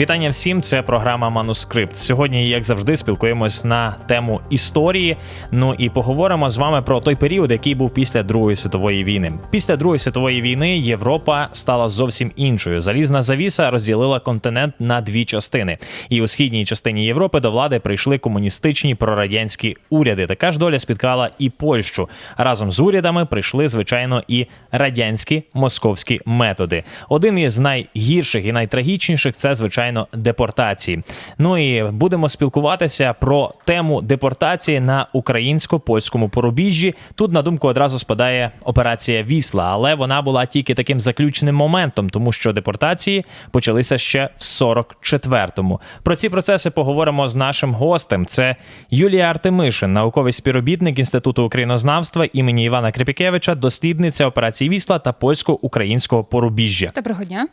Вітання всім! Це програма Манускрипт. Сьогодні, як завжди, спілкуємось на тему історії. Ну і поговоримо з вами про той період, який був після Другої світової війни. Після Другої світової війни Європа стала зовсім іншою. Залізна завіса розділила континент на дві частини. І у східній частині Європи до влади прийшли комуністичні прорадянські уряди. Така ж доля спіткала і Польщу. Разом з урядами прийшли, звичайно, і радянські московські методи. Один із найгірших і найтрагічніших це звичайно депортації. Ну і будемо спілкуватися про тему депортації на українсько-польському порубіжжі. Тут на думку одразу спадає операція Вісла, але вона була тільки таким заключним моментом, тому що депортації почалися ще в 44-му. Про ці процеси поговоримо з нашим гостем. Це Юлія Артемишин, науковий співробітник інституту українознавства імені Івана Крипікевича, дослідниця операції Вісла та польсько-українського порубіжжя. Доброго дня.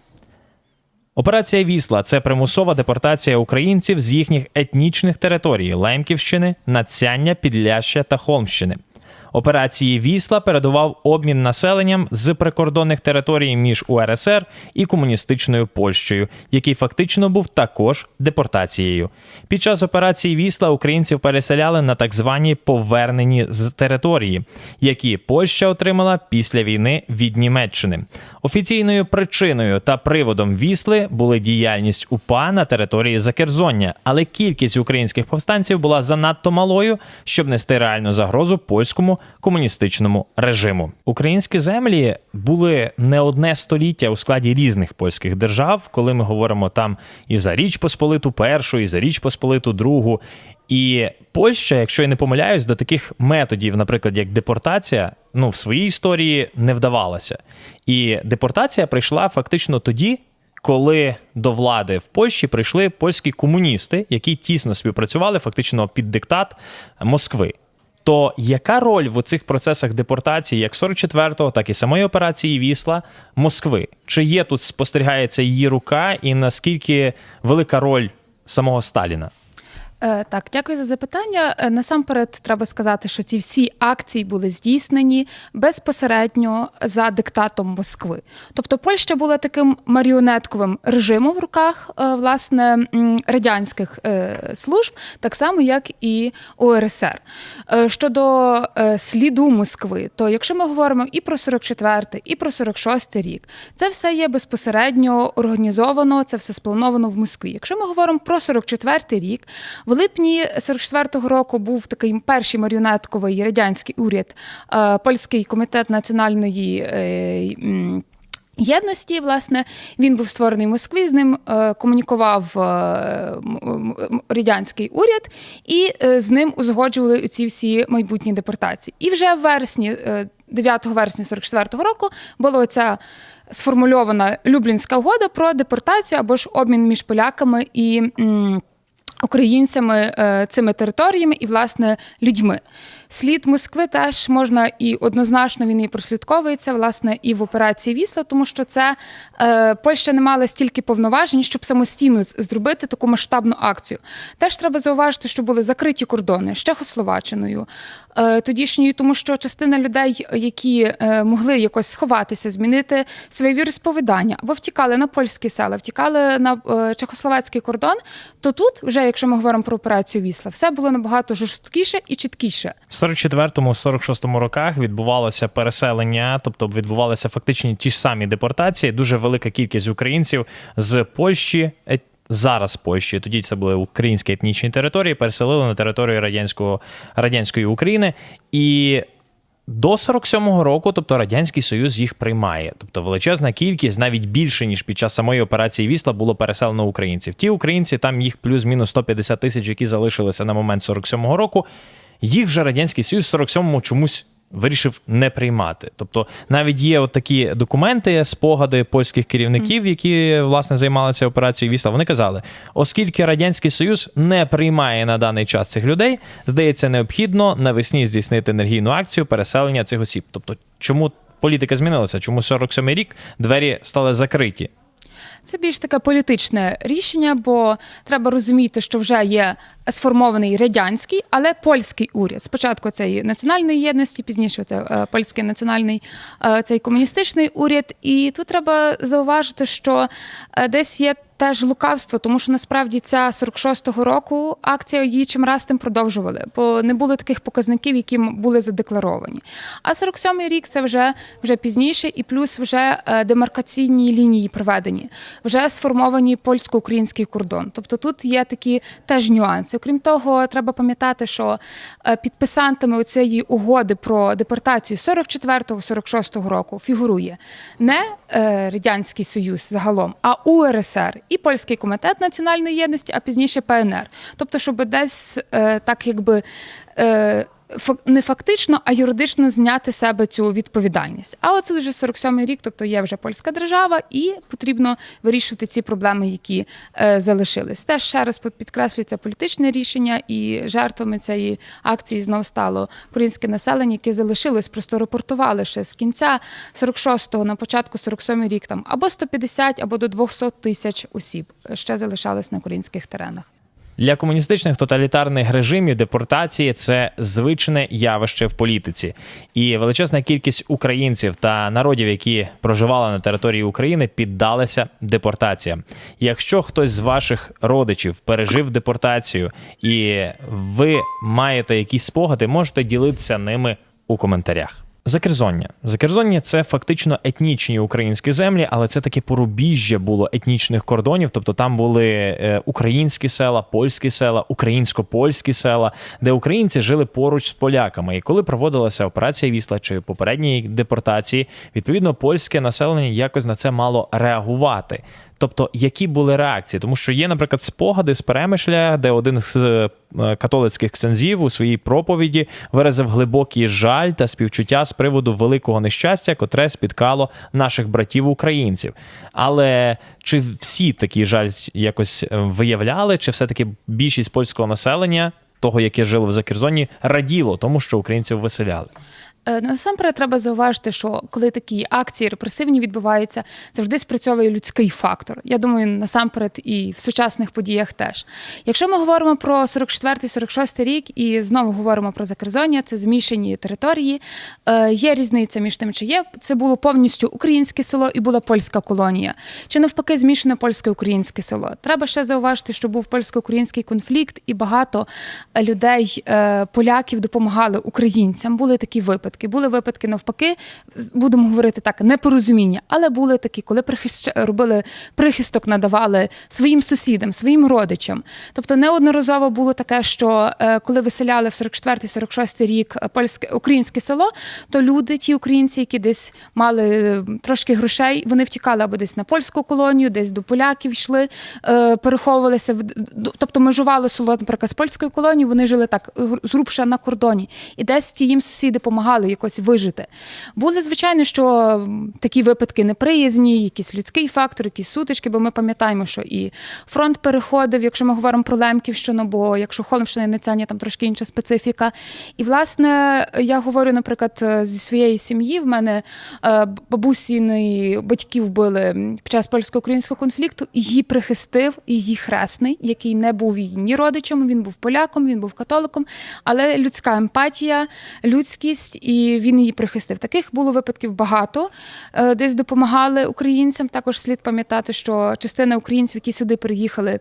Операція Вісла це примусова депортація українців з їхніх етнічних територій Лемківщини, Нацяння, Підляща та Холмщини. Операції Вісла передував обмін населенням з прикордонних територій між УРСР і комуністичною Польщею, який фактично був також депортацією. Під час операції Вісла українців переселяли на так звані повернені з території, які Польща отримала після війни від Німеччини. Офіційною причиною та приводом Вісли були діяльність УПА на території Закерзоння, але кількість українських повстанців була занадто малою, щоб нести реальну загрозу польському комуністичному режиму. Українські землі були не одне століття у складі різних польських держав, коли ми говоримо там і за Річ Посполиту Першу, і за Річ Посполиту Другу. І Польща, якщо я не помиляюсь, до таких методів, наприклад, як депортація, ну в своїй історії не вдавалася. І депортація прийшла фактично тоді. Коли до влади в Польщі прийшли польські комуністи, які тісно співпрацювали фактично під диктат Москви. То яка роль в цих процесах депортації, як 44-го, так і самої операції Вісла Москви? Чи є тут спостерігається її рука, і наскільки велика роль самого Сталіна? Е, Так, дякую за запитання. Е, Насамперед, треба сказати, що ці всі акції були здійснені безпосередньо за диктатом Москви. Тобто Польща була таким маріонетковим режимом в руках е, власне радянських служб, так само як і УРСР. Щодо сліду Москви, то якщо ми говоримо і про 44-й, і про 46-й рік, це все є безпосередньо організовано, це все сплановано в Москві. Якщо ми говоримо про 44-й рік, в липні 44-го року був такий перший маріонетковий радянський уряд, е, польський комітет національної. е, Єдності, власне, він був створений в Москві. З ним е, комунікував радянський уряд, і з ним узгоджували ці всі майбутні депортації. І вже в вересні, е, 9 вересня 44-го року, була оця сформульована Люблінська угода про депортацію або ж обмін між поляками і. Українцями е, цими територіями і власне людьми. Слід Москви теж можна і однозначно він і прослідковується власне і в операції Вісла, тому що це е, Польща не мала стільки повноважень, щоб самостійно зробити таку масштабну акцію. Теж треба зауважити, що були закриті кордони з Чехословаччиною, е, тодішньою, тому що частина людей, які е, могли якось сховатися, змінити своє віросповідання або втікали на польські села, втікали на е, чехословацький кордон, то тут, вже якщо ми говоримо про операцію Вісла, все було набагато жорсткіше і чіткіше. В 44-му, 46-му роках відбувалося переселення, тобто відбувалися фактично ті ж самі депортації. Дуже велика кількість українців з Польщі. е, Зараз Польщі, тоді це були українські етнічні території, переселили на територію радянського радянської України. І до 47-го року, тобто Радянський Союз їх приймає. Тобто величезна кількість, навіть більше, ніж під час самої операції Вісла, було переселено українців. Ті українці, там їх плюс-мінус 150 тисяч, які залишилися на момент 47-го року, їх вже Радянський Союз в 47-му чомусь. Вирішив не приймати. Тобто навіть є от такі документи, спогади польських керівників, які власне займалися операцією Вісла. Вони казали, оскільки Радянський Союз не приймає на даний час цих людей, здається, необхідно навесні здійснити енергійну акцію переселення цих осіб. Тобто, чому політика змінилася? Чому 47-й рік двері стали закриті? Це більш таке політичне рішення, бо треба розуміти, що вже є сформований радянський, але польський уряд. Спочатку цей національної єдності, пізніше це е, польський національний е, цей комуністичний уряд. І тут треба зауважити, що е, десь є теж лукавство, тому що насправді ця 46-го року акція її чим раз тим продовжували, бо не було таких показників, які були задекларовані. А 47-й рік це вже, вже пізніше, і плюс вже е, демаркаційні лінії проведені, вже сформовані польсько-український кордон. Тобто тут є такі теж нюанси. Окрім того, треба пам'ятати, що е, підписантами цієї угоди про депортацію 44-46 року фігурує не Радянський Союз загалом, а УРСР і Польський комітет національної єдності, а пізніше ПНР. Тобто, щоб десь е, так якби. Не фактично, а юридично зняти себе цю відповідальність. А оце вже 47-й рік, тобто є вже польська держава, і потрібно вирішувати ці проблеми, які е, залишились. Теж ще раз під- підкреслюється політичне рішення, і жертвами цієї акції знов стало українське населення, яке залишилось, просто репортували ще з кінця 46-го на початку 47-й рік там або 150, або до 200 тисяч осіб е, ще залишалось на українських теренах. Для комуністичних тоталітарних режимів депортації це звичне явище в політиці, і величезна кількість українців та народів, які проживали на території України, піддалися депортаціям. Якщо хтось з ваших родичів пережив депортацію, і ви маєте якісь спогади, можете ділитися ними у коментарях. Закерзоння. Закерзоння це фактично етнічні українські землі, але це таке порубіжжя було етнічних кордонів. Тобто там були е, українські села, польські села, українсько-польські села, де українці жили поруч з поляками. І коли проводилася операція Вісла чи попередні депортації, відповідно польське населення якось на це мало реагувати. Тобто, які були реакції? Тому що є, наприклад, спогади з перемишля, де один з е, католицьких ксензів у своїй проповіді виразив глибокий жаль та співчуття з приводу великого нещастя, котре спіткало наших братів українців. Але чи всі такий жаль якось е, виявляли, чи все-таки більшість польського населення, того, яке жило в Закерзоні, раділо тому, що українців виселяли? Е, Насамперед треба зауважити, що коли такі акції репресивні відбуваються, завжди спрацьовує людський фактор. Я думаю, насамперед і в сучасних подіях теж. Якщо ми говоримо про 44-46 рік і знову говоримо про Закерзоння, це змішані території. е, Є різниця між тим, чи є це було повністю українське село і була польська колонія, чи навпаки змішане польсько-українське село. Треба ще зауважити, що був польсько-український конфлікт, і багато е, людей, поляків, допомагали українцям. Були такі випадки. Були випадки навпаки, будемо говорити так, непорозуміння, але були такі, коли прихищ... робили прихисток, надавали своїм сусідам, своїм родичам. Тобто неодноразово було таке, що е, коли виселяли в 44-46 рік е, польське українське село, то люди, ті українці, які десь мали е, трошки грошей, вони втікали або десь на польську колонію, десь до поляків йшли, переховувалися в тобто межувало село, наприклад, з польською колонією, вони жили так зрубше на кордоні, і десь ті їм сусіди допомагали якось вижити. Були звичайно, що такі випадки неприязні, якийсь людський фактор, якісь сутички, бо ми пам'ятаємо, що і фронт переходив, якщо ми говоримо про Лемківщину, бо якщо Холмщина і Ницяння, там трошки інша специфіка. І власне я говорю, наприклад, зі своєї сім'ї. В мене е, бабусіни батьків вбили під час польсько-українського конфлікту. Її прихистив її хресний, який не був її ні родичем, він був поляком, він був католиком, але людська емпатія, людськість, і він її прихистив. Таких було випадків багато. Е, Десь допомагали українцям. Також слід пам'ятати, що частина українців, які сюди приїхали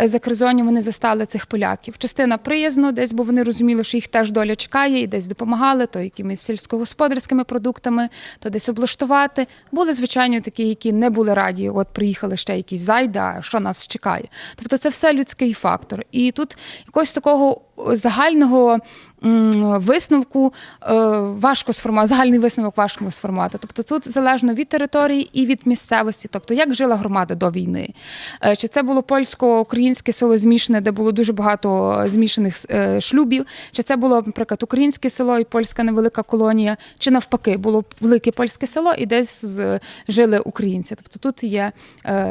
е, за Керзоні, вони застали цих поляків. Частина приязно, десь, бо вони розуміли, що їх теж доля чекає, і десь допомагали, то якимись сільськогосподарськими продуктами, то десь облаштувати. Були, звичайно, такі, які не були раді. От приїхали ще якісь зайда, що нас чекає. Тобто, це все людський фактор. І тут якогось такого загального висновку е, важко сформувати, загальний висновок важко сформувати. Тобто тут залежно від території і від місцевості, тобто як жила громада до війни. Е, Чи це було польсько-українське село змішане, де було дуже багато змішаних е, шлюбів, чи це було, наприклад, українське село і польська невелика колонія, чи навпаки, було велике польське село і десь жили українці. Тобто тут є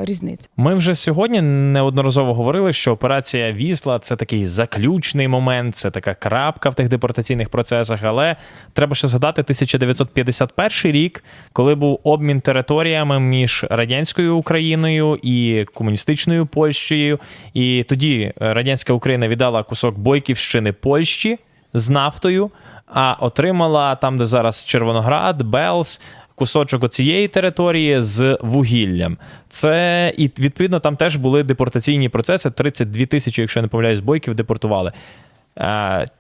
різниця. Ми вже сьогодні неодноразово говорили, що операція Вісла це такий заключний момент, це така крапка в тих депортаційних процесах. Але треба ще згадати 1951 рік, коли був обмін територіями між радянською Україною і комуністичною Польщею. І тоді радянська Україна віддала кусок Бойківщини Польщі з нафтою, а отримала там, де зараз Червоноград, Белс. кусочок цієї території з вугіллям. Це і відповідно там теж були депортаційні процеси. 32 тисячі, якщо я не помиляюсь, бойків депортували.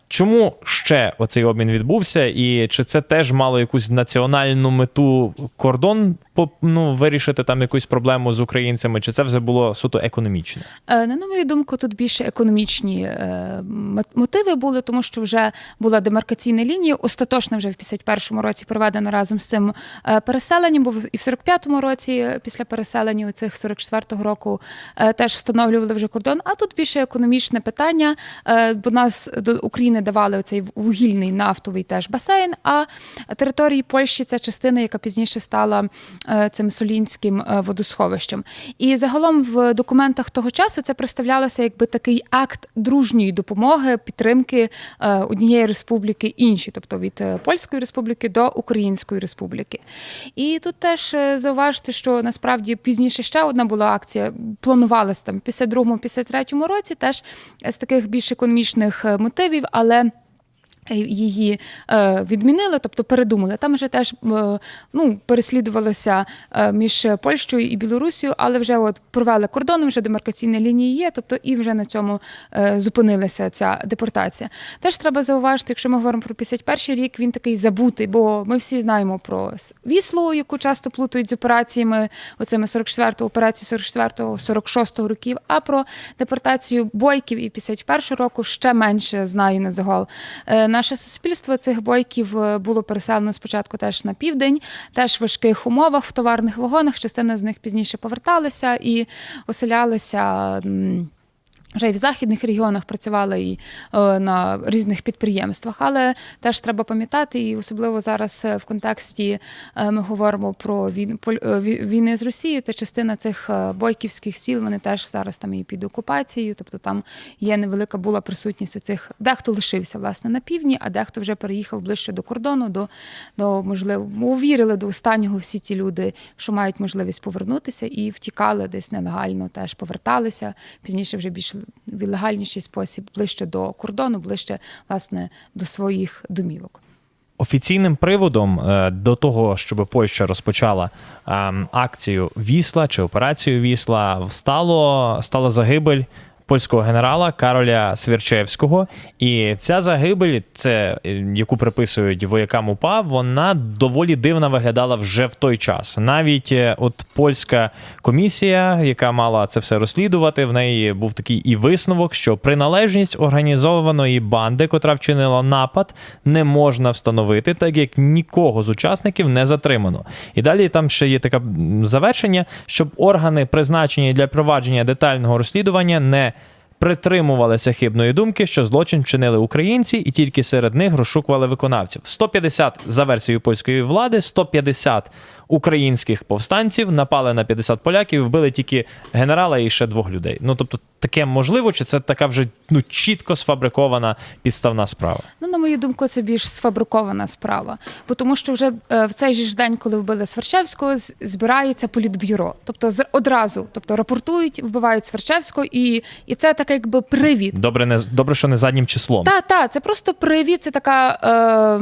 Чому ще оцей обмін відбувся, і чи це теж мало якусь національну мету кордон ну, вирішити там якусь проблему з українцями, чи це вже було суто економічне? Е, На мою думку, тут більше економічні е, мотиви були, тому що вже була демаркаційна лінія, остаточно вже в 51-му році проведена разом з цим е, переселенням, бо і в 45-му році після переселення у цих 44-го року теж встановлювали вже кордон. А тут більше економічне питання, бо нас до України давали оцей вугільний нафтовий теж басейн, а території Польщі це частина, яка пізніше стала е, цим солінським е, водосховищем. І загалом в документах того часу це представлялося якби такий акт дружньої допомоги, підтримки е, однієї республіки іншій, тобто від Польської республіки до Української республіки. І тут теж е, зауважити, що насправді пізніше ще одна була акція, планувалася там в 52-53 році, теж з таких більш економічних мотивів, але ale Її е, відмінили, тобто передумали. Там вже теж е, ну, переслідувалося е, між Польщею і Білорусією, але вже от провели кордон, вже демаркаційні лінії є, тобто і вже на цьому зупинилася ця депортація. Теж треба зауважити, якщо ми говоримо про 51 рік, він такий забутий, бо ми всі знаємо про Віслу, яку часто плутають з операціями, оцими 44-го, операцію 44-го, 46-го років, а про депортацію бойків і 51-го року ще менше знає на загал. Наше суспільство цих бойків е, було переселено спочатку теж на південь, теж в важких умовах в товарних вагонах. Частина з них пізніше поверталися і оселялися. Вже і в західних регіонах працювали і е, на різних підприємствах, але теж треба пам'ятати, і особливо зараз е, в контексті е, ми говоримо про війни з Росією, та частина цих бойківських сіл вони теж зараз там і під окупацією, тобто там є невелика була присутність у цих. Дехто лишився власне на півдні, а дехто вже переїхав ближче до кордону, до, до можливо, увірили до останнього всі ці люди, що мають можливість повернутися і втікали десь нелегально, теж поверталися пізніше вже більш в легальніший спосіб, ближче до кордону, ближче власне до своїх домівок. Офіційним приводом е, до того, щоб Польща розпочала ем, акцію Вісла чи операцію Вісла, стало, стала загибель польського генерала Кароля Свірчевського. І ця загибель, це е, яку приписують воякам УПА, вона доволі дивно виглядала вже в той час. Навіть е, от польська комісія, яка мала це все розслідувати, в неї був такий і висновок, що приналежність організованої банди, котра вчинила напад, не можна встановити, так як нікого з учасників не затримано. І далі там ще є таке завершення, щоб органи, призначені для провадження детального розслідування, не притримувалися хибної думки, що злочин вчинили українці, і тільки серед них розшукували виконавців. 150 за версією польської влади, 150 українських повстанців напали на 50 поляків, і вбили тільки генерала і ще двох людей. Ну тобто, таке можливо, чи це така вже ну чітко сфабрикована підставна справа? Ну, на мою думку, це більш сфабрикована справа, бо тому що вже е, в цей же ж день, коли вбили Сверчевського, збирається політбюро. Тобто одразу, тобто рапортують, вбивають Сверчевського, і, і це така якби привід. Добре, не добре, що не заднім числом. Та, та, це просто привід, це така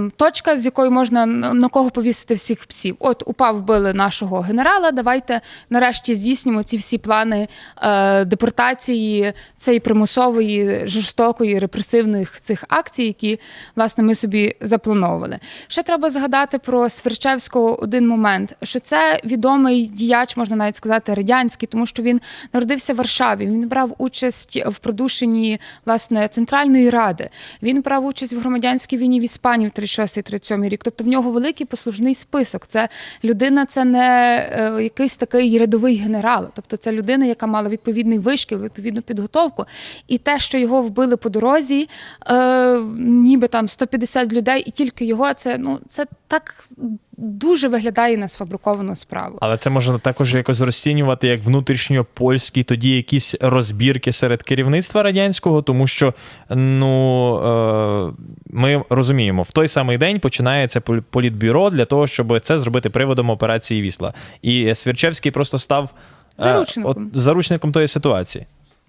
е, точка, з якої можна на, на кого повісити всіх псів. От упав вбили нашого генерала. Давайте нарешті здійснимо ці всі плани е, депортації, цієї примусової, жорстокої, репресивних цих акцій, які власне ми собі заплановували. Ще треба згадати про Сверчевського один момент, що це відомий діяч, можна навіть сказати, радянський, тому що він народився в Варшаві. Він брав участь в продушенні власне Центральної Ради. Він брав участь в громадянській війні в Іспанії в 36-37 рік. Тобто в нього великий послужний список. Це людина, це не е, якийсь такий рядовий генерал. Тобто це людина, яка мала відповідний вишкіл, відповідну підготовку. І те, що його вбили по дорозі, е, ніби там 150 людей, і тільки його, це ну це так дуже виглядає на сфабриковану справу. Але це можна також якось розцінювати як внутрішньопольські тоді якісь розбірки серед керівництва радянського, тому що ну е, ми розуміємо, в той самий день починається полі- політбюро для того, щоб це зробити приводом операції Вісла. І Свірчевський просто став е, Заручником. от, заручником тої ситуації.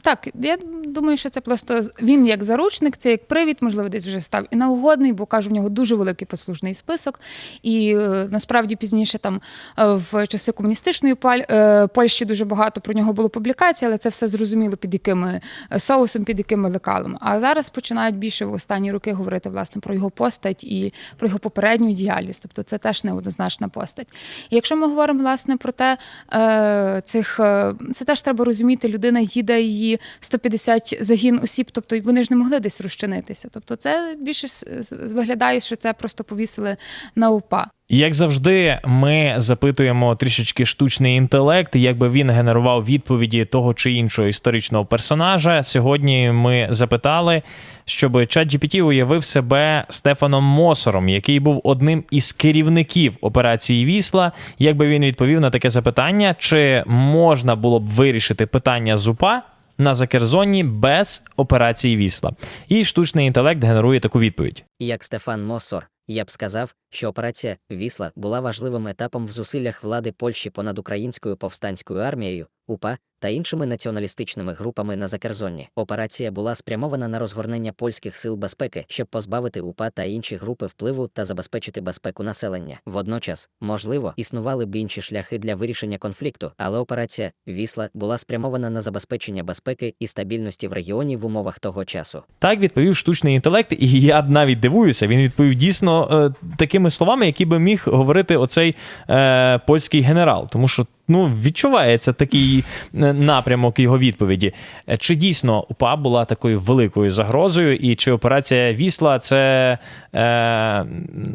Так, я думаю, що це просто він як заручник, це як привід, можливо, десь вже став і наугодний, бо кажу, в нього дуже великий послужний список. І е, насправді пізніше там е, в часи комуністичної е, Польщі дуже багато про нього було публікацій, але це все зрозуміло під якими соусом, під якими лекалом. А зараз починають більше в останні роки говорити власне про його постать і про його попередню діяльність. Тобто це теж неоднозначна постать. І якщо ми говоримо власне про те, цих це теж треба розуміти. Людина їде її 150 загін осіб, тобто вони ж не могли десь розчинитися. Тобто, це більше виглядає, що це просто повісили на УПА. Як завжди, ми запитуємо трішечки штучний інтелект, як би він генерував відповіді того чи іншого історичного персонажа. Сьогодні ми запитали, щоб ChatGPT уявив себе Стефаном Мосором, який був одним із керівників операції Вісла. Як би він відповів на таке запитання, чи можна було б вирішити питання з УПА на Закерзоні без операції Вісла? І штучний інтелект генерує таку відповідь. Як Стефан Мосор, я б сказав, що операція Вісла була важливим етапом в зусиллях влади Польщі понад українською повстанською армією, УПА та іншими націоналістичними групами на Закерзонні. Операція була спрямована на розгорнення польських сил безпеки, щоб позбавити УПА та інші групи впливу та забезпечити безпеку населення. Водночас, можливо, існували б інші шляхи для вирішення конфлікту, але операція Вісла була спрямована на забезпечення безпеки і стабільності в регіоні в умовах того часу. Так відповів штучний інтелект, і я навіть дивуюся. Він відповів дійсно е, такими словами, які би міг говорити оцей е, польський генерал. Тому що ну, відчувається такий е, напрямок його відповіді. Е, Чи дійсно УПА була такою великою загрозою, і чи операція Вісла це е,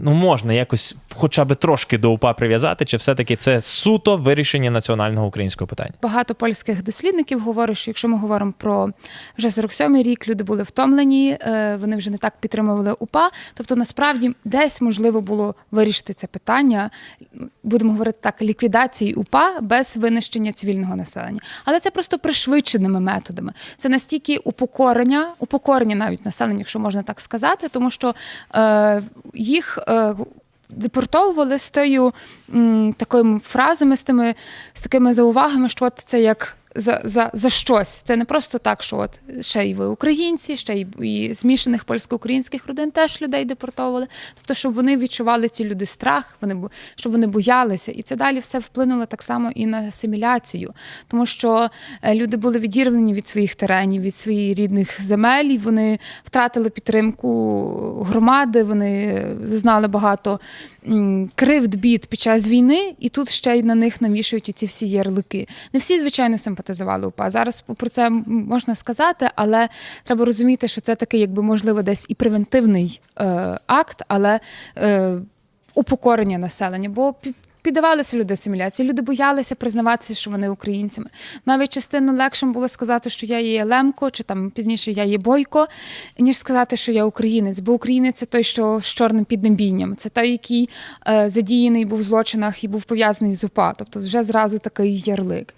ну, можна якось хоча б трошки до УПА прив'язати, чи все-таки це суто вирішення національного українського питання? Багато польських дослідників говорять, що якщо ми говоримо про вже 47-й рік, люди були втомлені, е, вони вже не так підтримували УПА. Тобто, насправді, десь можливо було вирішити це питання, будемо говорити так, ліквідації УПА без винищення цивільного населення. Але це просто пришвидшеними методами. Це настільки упокорення, упокорення навіть населення, якщо можна так сказати, тому що е, їх. Е, Депортовували з тою такими фразами, з тими з такими заувагами, що от це як за, за, за щось. Це не просто так, що от ще й ви українці, ще й і змішаних польсько-українських родин теж людей депортовували. Тобто, щоб вони відчували ці люди страх, вони щоб вони боялися, і це далі все вплинуло так само і на асиміляцію, тому що е, люди були відірвані від своїх теренів, від своїх рідних земель, і вони втратили підтримку громади. Вони зазнали багато кривд бід під час війни, і тут ще й на них навішують ці всі ярлики. Не всі, звичайно, симпатизували УПА. Зараз про це можна сказати, але треба розуміти, що це такий, якби можливо, десь і превентивний е, акт, але е, упокорення населення. Бо Піддавалися люди асиміляції, люди боялися признаватися, що вони українцями. Навіть частину легше було сказати, що я є Лемко, чи там пізніше я є Бойко, ніж сказати, що я українець. Бо українець це той, що з чорним піднебінням. Це той, який е, задіяний був в злочинах і був пов'язаний з УПА. Тобто вже зразу такий ярлик.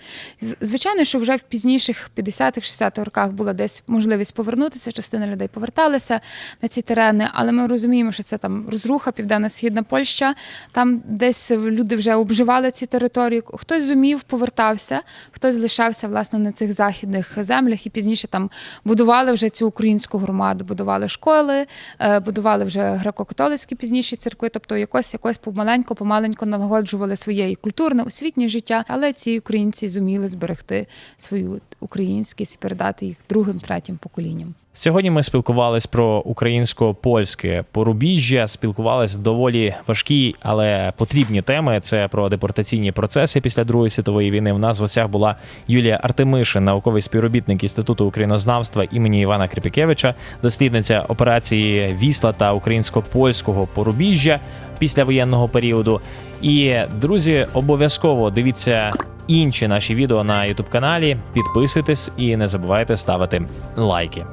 Звичайно, що вже в пізніших 50-х, 60-х роках була десь можливість повернутися. Частина людей поверталися на ці терени, але ми розуміємо, що це там розруха, південно-східна Польща. Там десь люди вже обживали ці території. Хтось зумів, повертався, хтось залишався власне на цих західних землях і пізніше там будували вже цю українську громаду, будували школи, е, будували вже греко-католицькі пізніші церкви. Тобто якось якось помаленько, помаленько налагоджували своє і культурне, освітнє життя. Але ці українці зуміли зберегти свою українськість і передати їх другим, третім поколінням. Сьогодні ми спілкувались про українсько-польське порубіжжя, спілкувались доволі важкі, але потрібні теми. Це про депортаційні процеси після Другої світової війни. В нас в гостях була Юлія Артемишин, науковий співробітник Інституту українознавства імені Івана Кріпікевича, дослідниця операції Вісла та українсько-польського порубіжжя після воєнного періоду. І друзі, обов'язково дивіться інші наші відео на Ютуб каналі. Підписуйтесь і не забувайте ставити лайки.